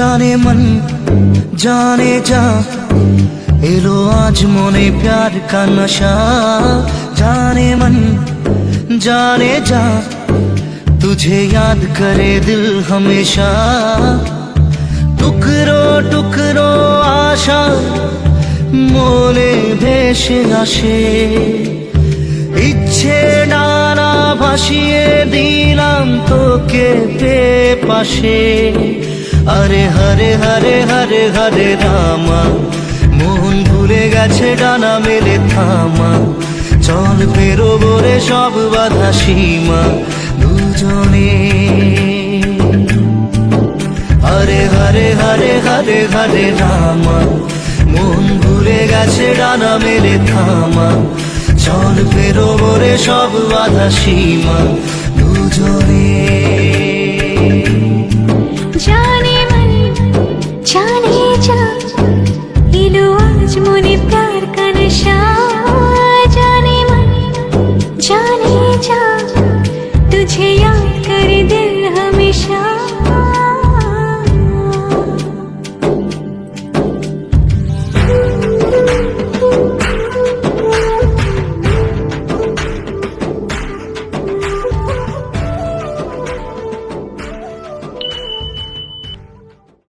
জানে মন জানে যা এলো আজ মনে প্যার কা নশা জানে মন জানে যা तुझे याद करे दिल हमेशा টুকরো টুকরো আশা মনে ভেসে আসে ইচ্ছে ডানা ভাসিয়ে দিলাম তোকে পে পাশে আরে হরে হরে হরে হরে রামা মন ভুলে গেছে ডানা মেলে থামা। চল বেরোবো রে সব বাধা সীমা, দুজনে। হরে হরে হরে হরে হরে রামা মন ভুলে গেছে ডানা মেলে থামা। চল ফেরো রে সব বাধা সীমা, দুজনে।